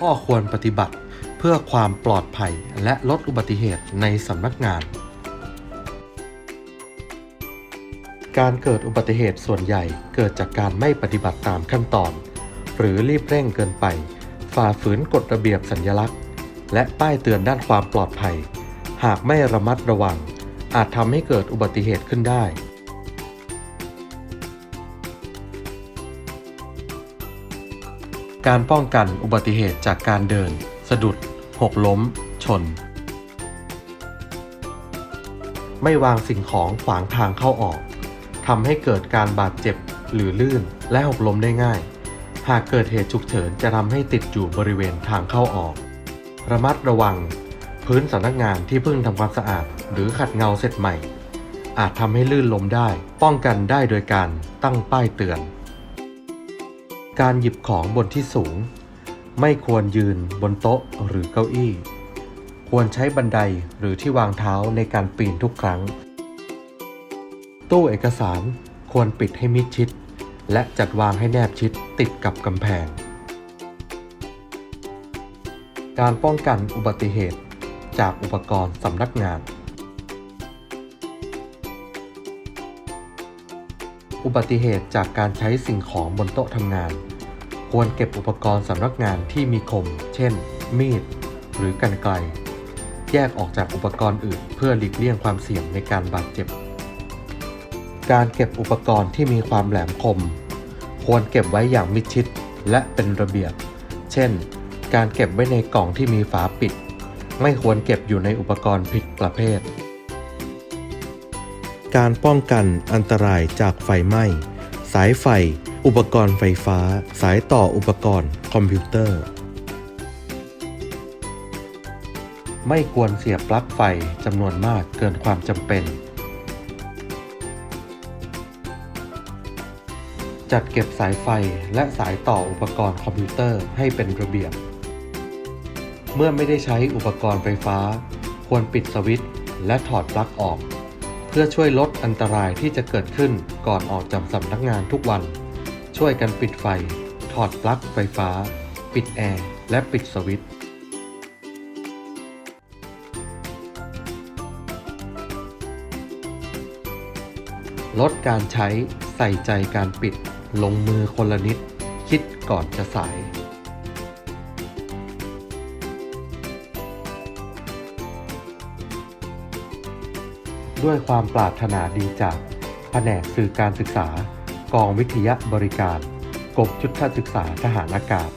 ข้อควรปฏิบัติเพื่อความปลอดภัยและลดอุบัติเหตุในสำนักงาน การเกิดอุบัติเหตุส่วนใหญ่เกิดจากการไม่ปฏิบัติตามขั้นตอน หรือรีบเร่งเกินไป ฝ่าฝืนกฎระเบียบสัญญลักษณ์ และป้ายเตือนด้านความปลอดภัย หากไม่ระมัดระวัง อาจทำให้เกิดอุบัติเหตุขึ้นได้ การป้องกันอุบัติเหตุจากการเดิน สะดุด หกล้ม ชน ไม่วางสิ่งของขวางทางเข้าออกทำให้เกิดการบาดเจ็บหรือลื่นและหกล้มได้ง่าย หากเกิดเหตุฉุกเฉินจะทำให้ติดอยู่บริเวณทางเข้าออก ระมัดระวัง พื้นสำนักงานที่เพิ่งทำความสะอาด หรือขัดเงาเสร็จใหม่ อาจทำให้ลื่นล้มได้ ป้องกันได้โดยการตั้งป้ายเตือน การหยิบของบนที่สูง ไม่ควรยืนบนโต๊ะหรือเก้าอี้ ควรใช้บันไดหรือที่วางเท้าในการปีนทุกครั้ง ตู้เอกสารควรปิดให้มิดชิด และจัดวางให้แนบชิดติดกับกำแพง การป้องกันอุบัติเหตุจากอุปกรณ์สำนักงาน อุบัติเหตุจากการใช้สิ่งของบนโต๊ะทำงาน ควรเก็บอุปกรณ์สำนักงานที่มีคม เช่น มีด หรือกรรไกรแยกออกจากอุปกรณ์อื่น เพื่อหลีกเลี่ยงความเสี่ยงในการบาดเจ็บ การเก็บอุปกรณ์ที่มีความแหลมคม ควรเก็บไว้อย่างมิดชิดและเป็นระเบียบ เช่น การเก็บไว้ในกล่องที่มีฝาปิด ไม่ควรเก็บอยู่ในอุปกรณ์ผิดประเภท การป้องกันอันตรายจากไฟไหม้ สายไฟ อุปกรณ์ไฟฟ้า สายต่ออุปกรณ์คอมพิวเตอร์ ไม่ควรเสียบปลั๊กไฟจำนวนมากเกินความจำเป็น จัดเก็บสายไฟและสายต่ออุปกรณ์คอมพิวเตอร์ให้เป็นระเบียบ เมื่อไม่ได้ใช้อุปกรณ์ไฟฟ้า ควรปิดสวิตช์และถอดปลั๊กออก พื่อช่วยลดอันตรายที่จะเกิดขึ้นก่อนออกจากสำนักงานทุกวัน ช่วยกันปิดไฟ ถอดปลั๊กไฟฟ้า ปิดแอร์ และปิดสวิตช์ลดการใช้ใส่ใจการปิด ลงมือคนละนิด คิดก่อนจะสาย ด้วยความปรารถนาดีจากแผนกสื่อการศึกษา กองวิทยาบริการ กบชุดศึกษาทหารอากาศ